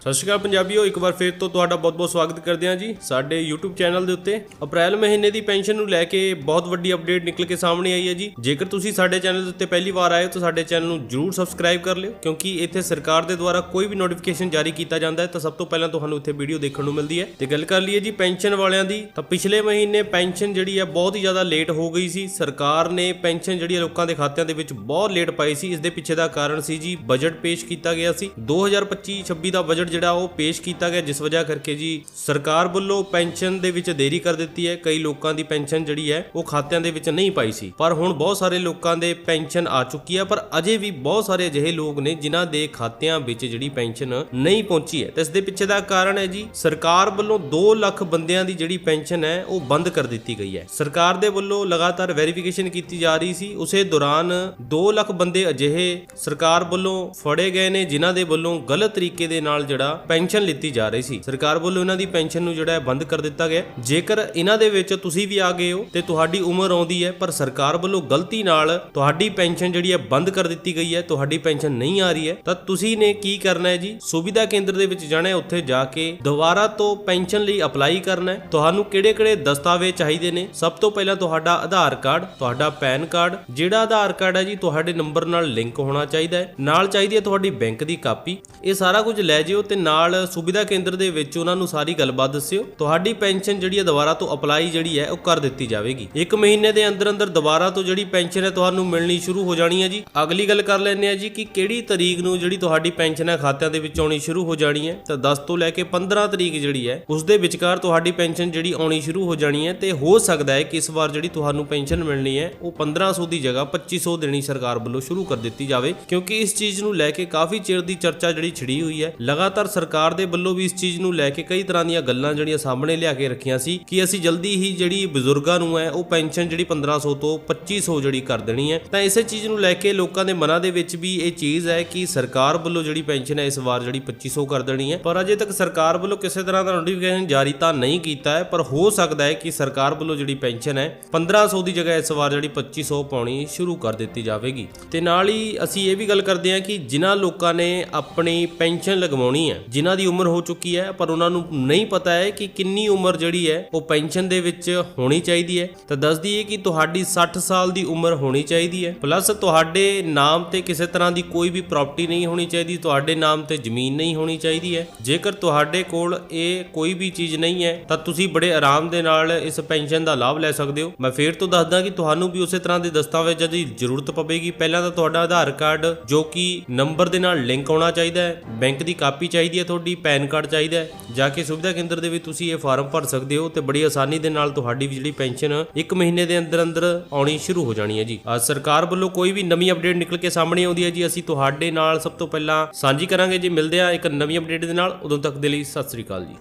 ਸਤਿ ਸ਼੍ਰੀ ਅਕਾਲ ਪੰਜਾਬੀਓ, ਇੱਕ ਵਾਰ ਫੇਰ ਤੋਂ ਤੁਹਾਡਾ ਬਹੁਤ-ਬਹੁਤ ਸਵਾਗਤ ਕਰਦੇ ਹਾਂ ਜੀ। ਸਾਡੇ YouTube ਚੈਨਲ ਦੇ ਉੱਤੇ ਅਪ੍ਰੈਲ ਮਹੀਨੇ ਦੀ ਪੈਨਸ਼ਨ ਨੂੰ ਲੈ ਕੇ ਬਹੁਤ ਵੱਡੀ ਅਪਡੇਟ ਨਿਕਲ ਕੇ ਸਾਹਮਣੇ ਆਈ ਹੈ ਜੀ। ਜੇਕਰ ਤੁਸੀਂ ਸਾਡੇ ਚੈਨਲ ਦੇ ਉੱਤੇ ਪਹਿਲੀ ਵਾਰ ਆਏ ਹੋ, ਤਾਂ ਸਾਡੇ ਚੈਨਲ ਨੂੰ ਜਰੂਰ ਸਬਸਕ੍ਰਾਈਬ ਕਰ ਲਿਓ, ਕਿਉਂਕਿ ਇੱਥੇ ਸਰਕਾਰ ਦੇ ਦੁਆਰਾ ਕੋਈ ਵੀ ਨੋਟੀਫਿਕੇਸ਼ਨ ਜਾਰੀ ਕੀਤਾ ਜਾਂਦਾ ਹੈ, ਤਾਂ ਸਭ ਤੋਂ ਪਹਿਲਾਂ ਤੁਹਾਨੂੰ ਇੱਥੇ ਵੀਡੀਓ ਦੇਖਣ ਨੂੰ ਮਿਲਦੀ ਹੈ। ਤੇ ਗੱਲ ਕਰ ਲਈਏ ਜੀ ਪੈਨਸ਼ਨ ਵਾਲਿਆਂ ਦੀ, ਤਾਂ ਪਿਛਲੇ ਮਹੀਨੇ ਪੈਨਸ਼ਨ ਜਿਹੜੀ ਹੈ, ਬਹੁਤ ਹੀ ਜ਼ਿਆਦਾ ਲੇਟ ਹੋ ਗਈ ਸੀ। ਸਰਕਾਰ ਨੇ ਪੈਨਸ਼ਨ ਜਿਹੜੀ ਹੈ, ਲੋਕਾਂ ਦੇ ਖਾਤਿਆਂ ਦੇ ਵਿੱਚ ਬਹੁਤ ਲੇਟ ਪਾਈ ਸੀ। ਇਸ ਦੇ ਪਿੱਛੇ ਦਾ ਕਾਰਨ ਸੀ ਜੀ ਬਜਟ ਪੇਸ਼ ਕੀਤਾ ਗਿਆ ਸੀ। 2025-26 ਦਾ ਬਜਟ ਜਿਹੜਾ ਉਹ ਪੇਸ਼ ਕੀਤਾ ਗਿਆ, ਜਿਸ ਵਜ੍ਹਾ ਕਰਕੇ ਜੀ ਸਰਕਾਰ ਵੱਲੋਂ ਪੈਨਸ਼ਨ ਦੇ ਵਿੱਚ ਦੇਰੀ ਕਰ ਦਿੱਤੀ ਹੈ। ਕਈ ਲੋਕਾਂ ਦੀ ਪੈਨਸ਼ਨ ਜਿਹੜੀ ਹੈ, ਉਹ ਖਾਤਿਆਂ ਦੇ ਵਿੱਚ ਨਹੀਂ ਪਾਈ ਸੀ। ਪਰ ਹੁਣ ਬਹੁਤ ਸਾਰੇ ਲੋਕਾਂ ਦੇ ਪੈਨਸ਼ਨ ਆ ਚੁੱਕੀ ਹੈ, ਪਰ ਅਜੇ ਵੀ ਬਹੁਤ ਸਾਰੇ ਅਜਿਹੇ ਲੋਕ ਨੇ ਜਿਨ੍ਹਾਂ ਦੇ ਖਾਤਿਆਂ ਵਿੱਚ ਜਿਹੜੀ ਪੈਨਸ਼ਨ ਨਹੀਂ ਪਹੁੰਚੀ ਹੈ। ਤੇ ਇਸ ਦੇ ਪਿੱਛੇ ਦਾ ਕਾਰਨ ਹੈ ਜੀ, ਸਰਕਾਰ ਵੱਲੋਂ 2 ਲੱਖ ਬੰਦਿਆਂ ਦੀ ਜਿਹੜੀ ਪੈਨਸ਼ਨ ਹੈ, ਉਹ ਬੰਦ ਕਰ ਦਿੱਤੀ ਗਈ ਹੈ। ਸਰਕਾਰ ਦੇ ਵੱਲੋਂ ਲਗਾਤਾਰ ਵੈਰੀਫਿਕੇਸ਼ਨ ਕੀਤੀ ਜਾ ਰਹੀ ਸੀ। ਉਸੇ ਦੌਰਾਨ 2 ਲੱਖ ਬੰਦੇ ਅਜਿਹੇ ਸਰਕਾਰ ਵੱਲੋਂ ਫੜੇ ਗਏ ਨੇ, ਜਿਨ੍ਹਾਂ ਦੇ ਵੱਲੋਂ ਗਲਤ ਤਰੀਕੇ ਦੇ ਨਾਲ ਜਿਹੜਾ ਪੈਨਸ਼ਨ ਲਿੱਤੀ ਜਾ ਰਹੀ ਸੀ। ਸਰਕਾਰ ਵੱਲੋਂ ਇਹਨਾਂ ਦੀ ਪੈਨਸ਼ਨ ਨੂੰ ਜਿਹੜਾ ਹੈ ਬੰਦ ਕਰ ਦਿੱਤਾ ਗਿਆ ਜੇਕਰ ਇਹਨਾਂ ਦੇ ਵਿੱਚ ਤੁਸੀਂ ਵੀ ਆ ਗਏ ਹੋ ਤੇ ਤੁਹਾਡੀ ਉਮਰ ਆਉਂਦੀ ਹੈ, ਪਰ ਸਰਕਾਰ ਵੱਲੋਂ ਗਲਤੀ ਨਾਲ ਤੁਹਾਡੀ ਪੈਨਸ਼ਨ ਜਿਹੜੀ ਹੈ ਬੰਦ ਕਰ ਦਿੱਤੀ ਗਈ ਹੈ, ਤੁਹਾਡੀ ਪੈਨਸ਼ਨ ਨਹੀਂ ਆ ਰਹੀ ਹੈ, ਤਾਂ ਤੁਸੀਂ ਨੇ ਕੀ ਕਰਨਾ ਹੈ ਜੀ? ਸੁਵਿਧਾ ਕੇਂਦਰ ਦੇ ਵਿੱਚ ਜਾਣਾ ਹੈ, ਉੱਥੇ ਜਾ ਕੇ ਦੁਬਾਰਾ ਤੋਂ ਪੈਨਸ਼ਨ ਲਈ ਅਪਲਾਈ ਕਰਨਾ ਹੈ। ਤੁਹਾਨੂੰ ਕਿਹੜੇ-ਕਿਹੜੇ ਦਸਤਾਵੇਜ਼ ਚਾਹੀਦੇ ਨੇ? ਸਭ ਤੋਂ ਪਹਿਲਾਂ ਤੁਹਾਡਾ ਆਧਾਰ ਕਾਰਡ, ਤੁਹਾਡਾ ਪੈਨ ਕਾਰਡ, ਜਿਹੜਾ ਆਧਾਰ ਕਾਰਡ ਹੈ ਜੀ, ਤੁਹਾਡੇ ਨੰਬਰ ਨਾਲ ਲਿੰਕ ਹੋਣਾ ਚਾਹੀਦਾ ਹੈ। ਨਾਲ ਚਾਹੀਦੀ ਹੈ ਤੁਹਾਡੀ ਬੈਂਕ ਦੀ ਕਾਪੀ। ਇਹ ਸਾਰਾ ਕੁਝ ਲੈ ਜਿਓ ਤੇ ਨਾਲ ਸੁਵਿਧਾ ਕੇਂਦਰ ਦੇ ਵਿੱਚ ਉਹਨਾਂ ਨੂੰ ਸਾਰੀ ਗੱਲਬਾਤ ਦੱਸਿਓ। ਤੁਹਾਡੀ ਪੈਨਸ਼ਨ ਜਿਹੜੀ ਹੈ ਦੁਬਾਰਾ ਤੋਂ ਅਪਲਾਈ ਜਿਹੜੀ ਹੈ, ਉਹ ਕਰ ਦਿੱਤੀ ਜਾਵੇਗੀ। ਇੱਕ ਮਹੀਨੇ ਦੇ ਅੰਦਰ ਅੰਦਰ ਦੁਬਾਰਾ ਤੋਂ ਜਿਹੜੀ ਪੈਨਸ਼ਨ ਹੈ ਤੁਹਾਨੂੰ ਮਿਲਣੀ ਸ਼ੁਰੂ ਹੋ ਜਾਣੀ ਹੈ ਜੀ। ਅਗਲੀ ਗੱਲ ਕਰ ਲੈਂਦੇ ਆ ਜੀ ਕਿ ਕਿਹੜੀ ਤਰੀਕ ਨੂੰ ਜਿਹੜੀ ਤੁਹਾਡੀ ਪੈਨਸ਼ਨ ਹੈ ਖਾਤਿਆਂ ਦੇ ਵਿੱਚ ਆਉਣੀ ਸ਼ੁਰੂ ਹੋ ਜਾਣੀ ਹੈ। ਤਾਂ 10 ਤੋਂ ਲੈ ਕੇ 15 ਤਰੀਕ ਜਿਹੜੀ ਹੈ, ਉਸ ਦੇ ਵਿਚਕਾਰ ਤੁਹਾਡੀ ਪੈਨਸ਼ਨ ਜਿਹੜੀ ਆਉਣੀ ਸ਼ੁਰੂ ਹੋ ਜਾਣੀ ਹੈ ਤੇ ਹੋ ਸਕਦਾ ਹੈ ਕਿ ਇਸ ਵਾਰ ਜਿਹੜੀ ਤੁਹਾਨੂੰ ਪੈਨਸ਼ਨ ਮਿਲਣੀ ਹੈ, ਉਹ 1500 ਦੀ ਜਗ੍ਹਾ 2500 ਦੇਣੀ ਸਰਕਾਰ ਵੱਲੋਂ ਸ਼ੁਰੂ ਕਰ ਦਿੱਤੀ ਜਾਵੇ। ਕਿਉਂਕਿ ਇਸ ਚੀਜ਼ ਨੂੰ ਲੈ ਕੇ ਕਾਫੀ ਚਿਰ ਦੀ ਚਰਚਾ ਜਿਹੜੀ ਛਿੜੀ ਹੋਈ ਹੈ। ਲਗਾਤਾਰ ਸਰਕਾਰ ਦੇ ਵੱਲੋਂ ਵੀ ਇਸ ਚੀਜ਼ ਨੂੰ ਲੈ ਕੇ ਕਈ ਤਰ੍ਹਾਂ ਦੀਆਂ ਗੱਲਾਂ ਜਿਹੜੀਆਂ ਸਾਹਮਣੇ ਲਿਆ ਕੇ ਰੱਖੀਆਂ ਸੀ ਕਿ ਅਸੀਂ ਜਲਦੀ ਹੀ ਜਿਹੜੀ ਬਜ਼ੁਰਗਾਂ ਨੂੰ ਹੈ, ਉਹ ਪੈਨਸ਼ਨ ਜਿਹੜੀ 1500 ਤੋਂ 2500 ਜਿਹੜੀ ਕਰ ਦੇਣੀ ਹੈ। ਤਾਂ ਇਸੇ ਚੀਜ਼ ਨੂੰ ਲੈ ਕੇ ਲੋਕਾਂ ਦੇ ਮਨਾਂ ਦੇ ਵਿੱਚ ਵੀ ਇਹ ਚੀਜ਼ ਹੈ ਕਿ ਸਰਕਾਰ ਵੱਲੋਂ ਜਿਹੜੀ ਪੈਨਸ਼ਨ ਹੈ, ਇਸ ਵਾਰ ਜਿਹੜੀ 2500 ਕਰ ਦੇਣੀ ਹੈ। ਪਰ ਅਜੇ ਤੱਕ ਸਰਕਾਰ ਵੱਲੋਂ ਕਿਸੇ ਤਰ੍ਹਾਂ ਦਾ ਨੋਟੀਫਿਕੇਸ਼ਨ ਜਾਰੀ ਤਾਂ ਨਹੀਂ ਕੀਤਾ ਹੈ, ਪਰ ਹੋ ਸਕਦਾ ਹੈ ਕਿ ਸਰਕਾਰ ਵੱਲੋਂ ਜਿਹੜੀ ਪੈਨਸ਼ਨ ਹੈ 1500 ਦੀ ਜਗ੍ਹਾ ਇਸ ਵਾਰ ਜਿਹੜੀ 2500 ਪਾਉਣੀ ਸ਼ੁਰੂ ਕਰ ਦਿੱਤੀ ਜਾਵੇਗੀ। ਤੇ ਨਾਲ ਹੀ ਅਸੀਂ ਇਹ ਵੀ ਗੱਲ ਕਰਦੇ ਹਾਂ ਕਿ ਜਿਨ੍ਹਾਂ ਲੋਕਾਂ ਨੇ ਆਪਣੀ ਪੈਨਸ਼ਨ ਲਗਵਾਉਣੀ ਹੈ। ਜਿਨ੍ਹਾਂ ਦੀ ਉਮਰ ਹੋ ਚੁੱਕੀ ਹੈ, ਪਰ ਉਹਨਾਂ ਨੂੰ ਨਹੀਂ ਪਤਾ ਹੈ ਕਿ ਕਿੰਨੀ ਉਮਰ ਜਿਹੜੀ ਹੈ, ਉਹ ਪੈਨਸ਼ਨ ਦੇ ਵਿੱਚ ਹੋਣੀ ਚਾਹੀਦੀ ਹੈ। ਤਾਂ ਦੱਸ ਦਈਏ ਕਿ ਤੁਹਾਡੀ 60 ਸਾਲ ਦੀ ਉਮਰ ਹੋਣੀ ਚਾਹੀਦੀ ਹੈ। ਪਲੱਸ ਤੁਹਾਡੇ ਨਾਮ ਤੇ ਕਿਸੇ ਤਰ੍ਹਾਂ ਦੀ ਕੋਈ ਵੀ ਪ੍ਰਾਪਰਟੀ ਨਹੀਂ ਹੋਣੀ ਚਾਹੀਦੀ, ਤੁਹਾਡੇ ਨਾਮ ਤੇ ਜ਼ਮੀਨ ਨਹੀਂ ਹੋਣੀ ਚਾਹੀਦੀ ਹੈ। ਜੇਕਰ ਤੁਹਾਡੇ ਕੋਲ ਇਹ ਕੋਈ ਵੀ ਚੀਜ਼ ਨਹੀਂ ਹੈ, ਤਾਂ ਤੁਸੀਂ ਬੜੇ ਆਰਾਮ ਦੇ ਨਾਲ ਇਸ ਪੈਨਸ਼ਨ ਦਾ ਲਾਭ ਲੈ ਸਕਦੇ ਹੋ। ਮੈਂ ਫੇਰ ਤੋਂ ਦੱਸਦਾ ਕਿ ਤੁਹਾਨੂੰ ਵੀ ਉਸੇ ਤਰ੍ਹਾਂ ਦੇ ਦਸਤਾਵੇਜ਼ਾਂ ਦੀ ਜ਼ਰੂਰਤ ਪਵੇਗੀ। ਪਹਿਲਾਂ ਤਾਂ ਤੁਹਾਡਾ ਆਧਾਰ ਕਾਰਡ, ਜੋ ਕਿ ਨੰਬਰ ਦੇ ਨਾਲ ਲਿੰਕ ਹੋਣਾ ਚਾਹੀਦਾ ਹੈ। ਬੈਂਕ ਦੀ ਕਾਪੀ ਚਾਹੀਦੀ ਹੈ, ਤੁਹਾਡੀ ਪੈਨ ਕਾਰਡ ਚਾਹੀਦਾ ਹੈ। ਜਾ ਕੇ ਸੁਵਿਧਾ ਕੇਂਦਰ ਦੇ ਵਿੱਚ ਤੁਸੀਂ ਇਹ ਫਾਰਮ ਭਰ ਸਕਦੇ ਹੋ ਤੇ ਬੜੀ ਆਸਾਨੀ ਦੇ ਨਾਲ ਤੁਹਾਡੀ ਵੀ ਜਿਹੜੀ ਪੈਨਸ਼ਨ ਇੱਕ ਮਹੀਨੇ ਦੇ ਅੰਦਰ ਅੰਦਰ ਆਉਣੀ ਸ਼ੁਰੂ ਹੋ ਜਾਣੀ ਹੈ ਜੀ। ਅੱਜ ਸਰਕਾਰ ਵੱਲੋਂ ਕੋਈ ਵੀ ਨਵੀਂ ਅਪਡੇਟ ਨਿਕਲ ਕੇ ਸਾਹਮਣੇ ਆਉਂਦੀ ਹੈ ਜੀ, ਅਸੀਂ ਤੁਹਾਡੇ ਨਾਲ ਸਭ ਤੋਂ ਪਹਿਲਾਂ ਸਾਂਝੀ ਕਰਾਂਗੇ ਜੀ। ਮਿਲਦੇ ਆ ਇੱਕ ਨਵੀਂ ਅਪਡੇਟ ਦੇ ਨਾਲ। ਉਦੋਂ ਤੱਕ ਦੇ ਲਈ ਸਤਿ ਸ੍ਰੀ ਅਕਾਲ ਜੀ।